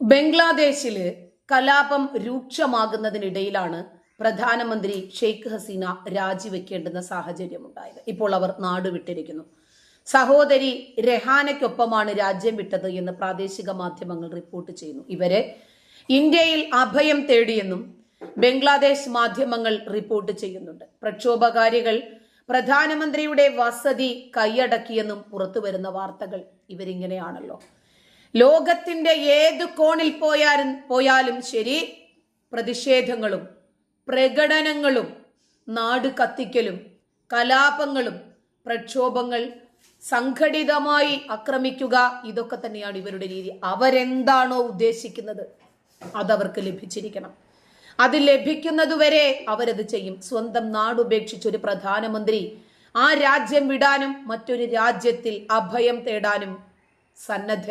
ബംഗ്ലാദേശിൽ കലാപം രൂക്ഷമാകുന്നതിനിടയിലാണ് പ്രധാനമന്ത്രി ഷെയ്ഖ് ഹസീന രാജിവെക്കേണ്ടുന്ന സാഹചര്യമുണ്ടായത്. ഇപ്പോൾ അവർ നാടുവിട്ടിരിക്കുന്നു സഹോദരി രഹാനയ്ക്കൊപ്പമാണ് രാജ്യം വിട്ടത് എന്ന് പ്രാദേശിക മാധ്യമങ്ങൾ റിപ്പോർട്ട് ചെയ്യുന്നു. ഇവരെ ഇന്ത്യയിൽ അഭയം തേടിയെന്നും ബംഗ്ലാദേശ് മാധ്യമങ്ങൾ റിപ്പോർട്ട് ചെയ്യുന്നുണ്ട്. പ്രക്ഷോഭകാരികൾ പ്രധാനമന്ത്രിയുടെ വസതി കൈയടക്കിയെന്നും പുറത്തുവരുന്ന വാർത്തകൾ ഇവരിങ്ങനെയാണല്ലോ. ലോകത്തിന്റെ ഏത് കോണിൽ പോയാലും പോയാലും ശരി പ്രതിഷേധങ്ങളും പ്രകടനങ്ങളും നാട് കത്തിക്കലും കലാപങ്ങളും പ്രക്ഷോഭങ്ങൾ സംഘടിതമായി ആക്രമിക്കുക ഇതൊക്കെ തന്നെയാണ് ഇവരുടെ രീതി. അവരെന്താണോ ഉദ്ദേശിക്കുന്നത് അതവർക്ക് ലഭിച്ചിരിക്കണം. അത് ലഭിക്കുന്നതുവരെ അവരത് ചെയ്യും. സ്വന്തം നാടുപേക്ഷിച്ച് ഒരു പ്രധാനമന്ത്രി ആ രാജ്യം വിടാനും മറ്റൊരു രാജ്യത്തിൽ അഭയം തേടാനും സന്നദ്ധ